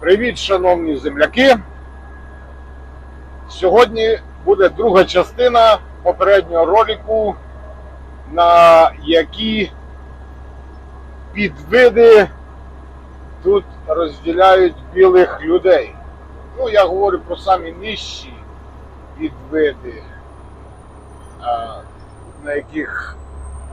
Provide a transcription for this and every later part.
Привіт, шановні земляки! Сьогодні буде друга частина попереднього ролику, на які підвиди тут розділяють білих людей. Ну, я говорю про самі нижчі підвиди, на яких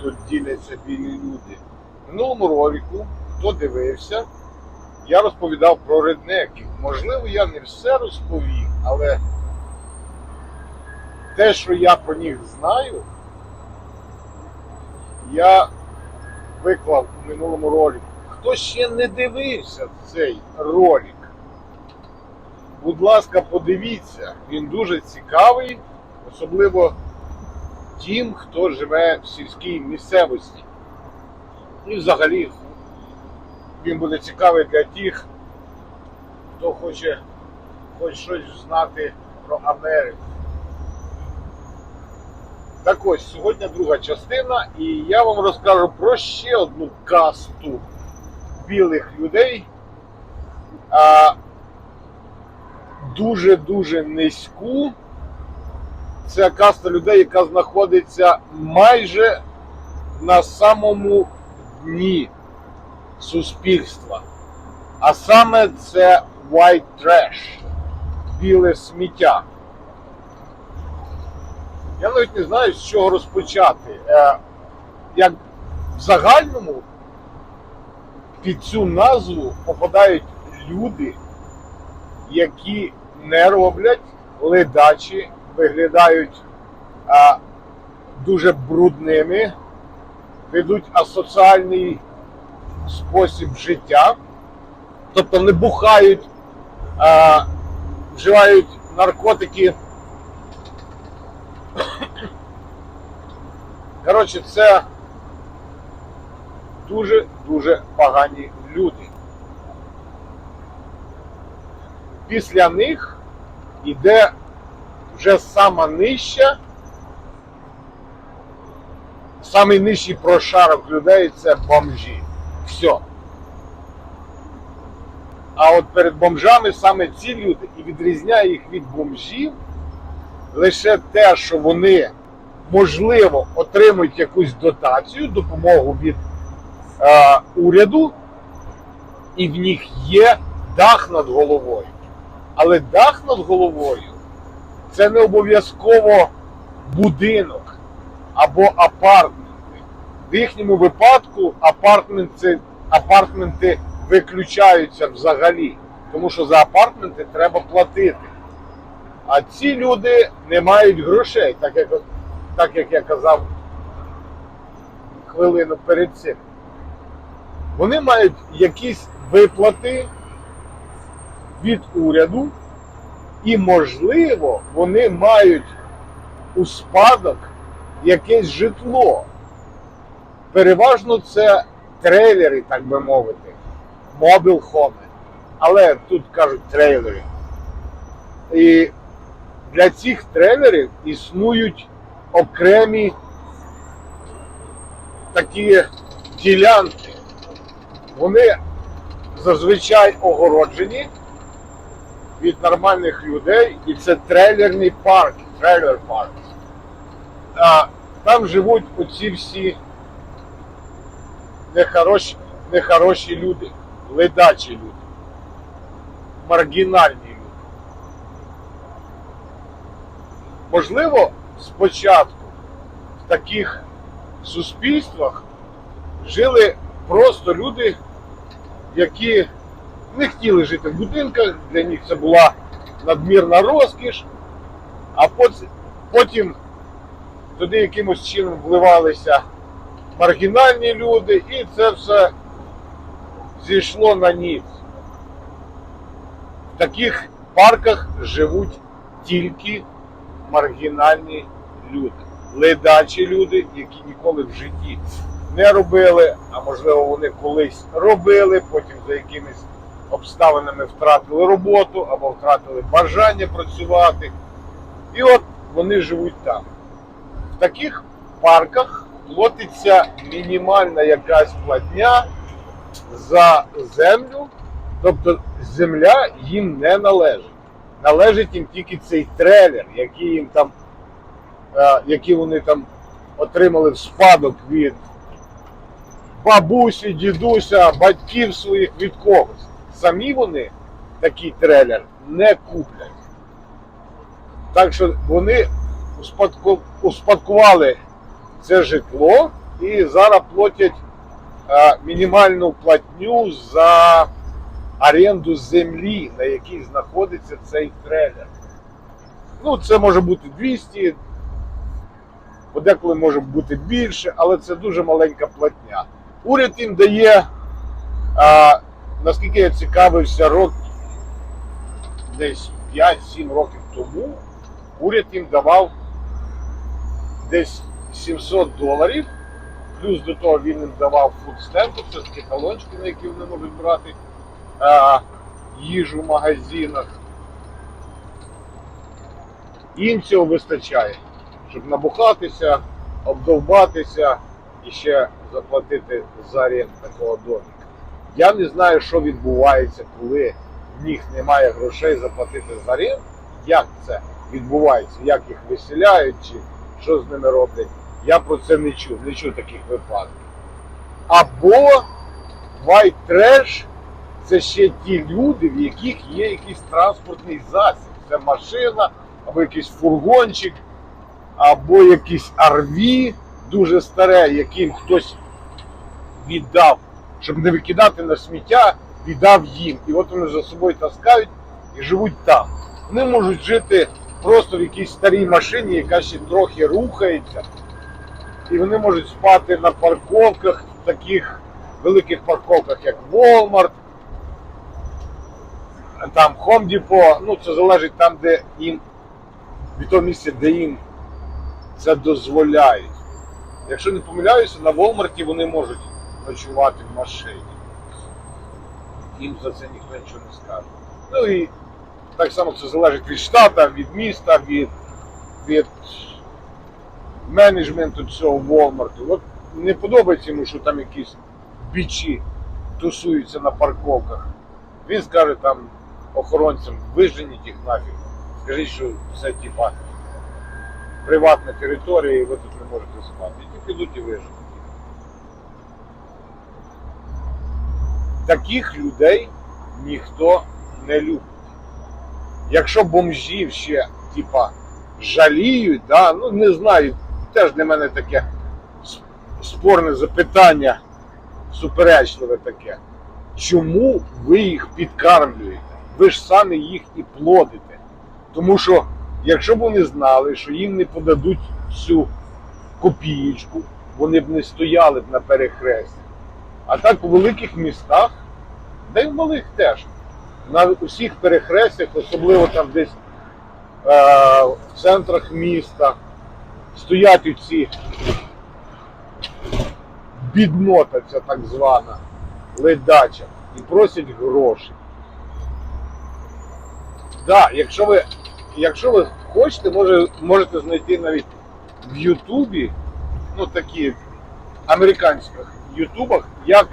тут діляться білі люди. В минулому ролику, хто дивився, я розповідав про реднеків. Можливо, я не все розповів, але те, що я про них знаю, я виклав у минулому ролику. Хто ще не дивився цей ролик, будь ласка, подивіться, він дуже цікавий, особливо тим, хто живе в сільській місцевості. І взагалі він буде цікавий для тих, хто хоче хоч щось знати про Америку. Так ось, сьогодні друга частина, і я вам розкажу про ще одну касту білих людей. А, дуже-дуже низьку. Це каста людей, яка знаходиться майже на самому дні суспільства. А саме це white trash, біле сміття. Я навіть не знаю, з чого розпочати. Е, Як в загальному під цю назву попадають люди, які не роблять ледачі, виглядають дуже брудними, ведуть асоціальний спосіб життя, тобто не бухають, а, вживають наркотики. Коротше, це дуже-дуже погані люди. Після них іде вже сама нижча, самий нижчий прошарок людей це бомжі. Все. А от перед бомжами саме ці люди і відрізняє їх від бомжів лише те, що вони можливо отримують якусь дотацію, допомогу від е, уряду, і в них є дах над головою. Але дах над головою це не обов'язково будинок або апартменти. В їхньому випадку апартменти, апартменти виключаються взагалі, тому що за апартменти треба платити. А ці люди не мають грошей, так як, так як я казав хвилину перед цим. Вони мають якісь виплати від уряду, і, можливо, вони мають у спадок якесь житло. Переважно це трейлери, так би мовити, мобіл хоми. Але тут кажуть трейлери. І для цих трейлерів існують окремі такі ділянки. Вони зазвичай огороджені від нормальних людей, і це трейлерний парк, трейлер парк. Там живуть оці всі нехороші, нехороші люди, ледачі люди, маргінальні люди. Можливо, спочатку в таких суспільствах жили просто люди, які не хотіли жити в будинках, для них це була надмірна розкіш, а потім, туди якимось чином вливалися маргінальні люди, і це все зійшло на ніц. В таких парках живуть тільки маргінальні люди, ледачі люди, які ніколи в житті не робили, а можливо вони колись робили, потім за якимись обставинами втратили роботу або втратили бажання працювати. І от вони живуть там. В таких парках платиться мінімальна якась платня за землю Тобто земля їм не належить. Належить їм тільки цей трейлер, який їм там, е, який вони там отримали в спадок від бабусі, дідуся, батьків своїх від когось. Самі вони такий трейлер не куплять. Так що вони успадку- успадкували це житло і зараз платять е, мінімальну платню за оренду землі, на якій знаходиться цей трейлер. Ну, це може бути 200, подеколи може бути більше, але це дуже маленька платня. Уряд їм дає, а, наскільки я цікавився, рок десь 5-7 років тому, уряд їм давав десь 700 доларів. Плюс до того він їм давав фудстемпи, це такі талончики, на які вони можуть брати а, їжу в магазинах. Їм цього вистачає, щоб набухатися, обдовбатися і ще заплатити за оренду такого домика. Я не знаю, що відбувається, коли в них немає грошей заплатити за оренду, як це відбувається, як їх виселяють, чи що з ними роблять. Я про це не чув, не чув таких випадків. Або white trash це ще ті люди, в яких є якийсь транспортний засіб. Це машина, або якийсь фургончик, або якийсь RV дуже старе, яким хтось віддав, щоб не викидати на сміття, віддав їм. І от вони за собою таскають і живуть там. Вони можуть жити просто в якійсь старій машині, яка ще трохи рухається. І вони можуть спати на парковках, таких великих парковках, як Walmart, там Home Depot, ну це залежить там, де їм, від того місця, де їм це дозволяють. Якщо не помиляюся, на Walmart вони можуть ночувати в машині. Їм за це ніхто нічого не скаже. Ну і так само це залежить від штата, від міста, від, від менеджменту цього Walmart. От не подобається йому, що там якісь бічі тусуються на парковках. Він скаже там охоронцям, виженіть їх нафіг. Скажіть, що це типа приватна територія і ви тут не можете спати. І підуть і виженуть. Таких людей ніхто не любить. Якщо бомжів ще типа жаліють, да, ну не знаю, теж для мене таке спорне запитання, суперечливе таке. Чому ви їх підкармлюєте? Ви ж самі їх і плодите. Тому що, якщо б вони знали, що їм не подадуть цю копієчку, вони б не стояли б на перехресті. А так у великих містах, да й в малих теж, на усіх перехрестях, особливо там десь е, в центрах міста, стоять оці біднота, ця так звана ледача, і просять гроші. Да, якщо ви, якщо ви хочете, може, можете знайти навіть в Ютубі, ну такі американських ютубах, як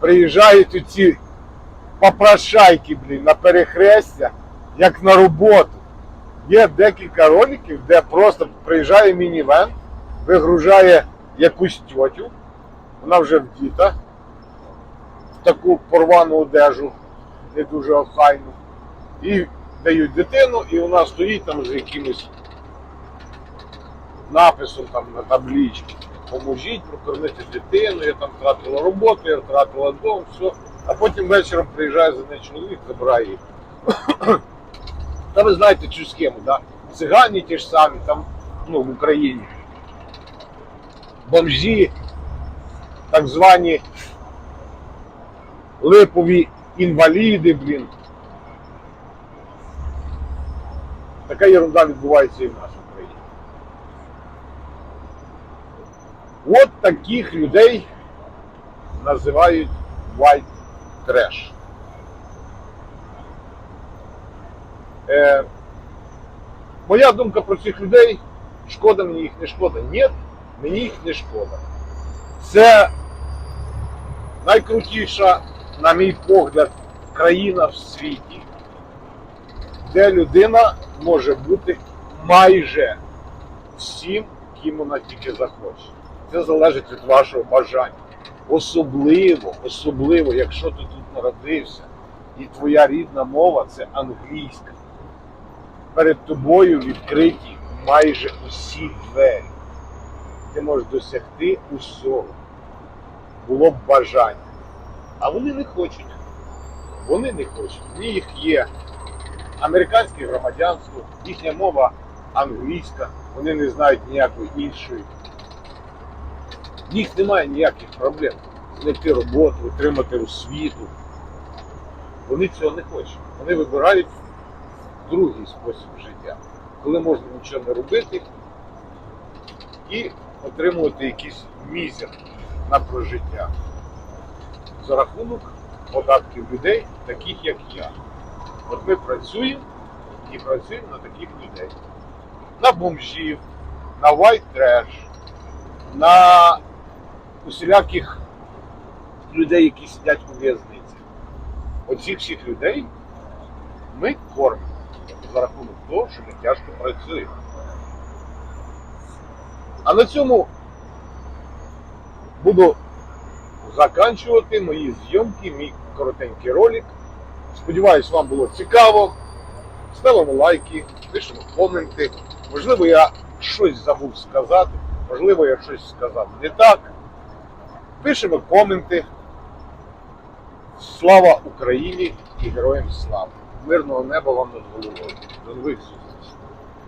приїжджають ці попрошайки, блін, на перехрестя, як на роботу. Є декілька роликів, де просто приїжджає мінівен, вигружає якусь тьотю, вона вже вдіта, в таку порвану одежу, не дуже охайну, і дають дитину, і вона стоїть там з якимось написом там на табличці. Поможіть прокормити дитину, я там втратила роботу, я втратила дом, все. А потім вечором приїжджає за нею чоловік, забирає її. Та ви знаєте цю схему, да? Цигані ті ж самі, там, ну, в Україні. Бомжі, так звані липові інваліди, блін. Така ерунда відбувається і в нас в Україні. От таких людей називають white trash. Е, моя думка про цих людей, шкода мені їх не шкода. Ні, мені їх не шкода. Це найкрутіша, на мій погляд, країна в світі, де людина може бути майже всім, ким вона тільки захоче. Це залежить від вашого бажання. Особливо, особливо, якщо ти тут народився, і твоя рідна мова це англійська. Перед тобою відкриті майже усі двері. Ти можеш досягти усього. Було б бажання. А вони не хочуть. Вони не хочуть. В них є американське громадянство, їхня мова англійська, вони не знають ніякої іншої. В них немає ніяких проблем знайти роботу, отримати освіту. Вони цього не хочуть. Вони вибирають другий спосіб життя, коли можна нічого не робити і отримувати якийсь мізер на прожиття за рахунок податків людей, таких як я. От ми працюємо і працюємо на таких людей. На бомжів, на white trash, на усіляких людей, які сидять у в'язниці. Оцих всіх людей ми кормимо за рахунок того, що ми тяжко працюємо. А на цьому буду заканчувати мої зйомки, мій коротенький ролик. Сподіваюсь, вам було цікаво. Ставимо лайки, пишемо коменти. Можливо, я щось забув сказати, можливо, я щось сказав не так. Пишемо коменти. Слава Україні і героям слава! Мирного неба вам над головою. До нових зустрічей!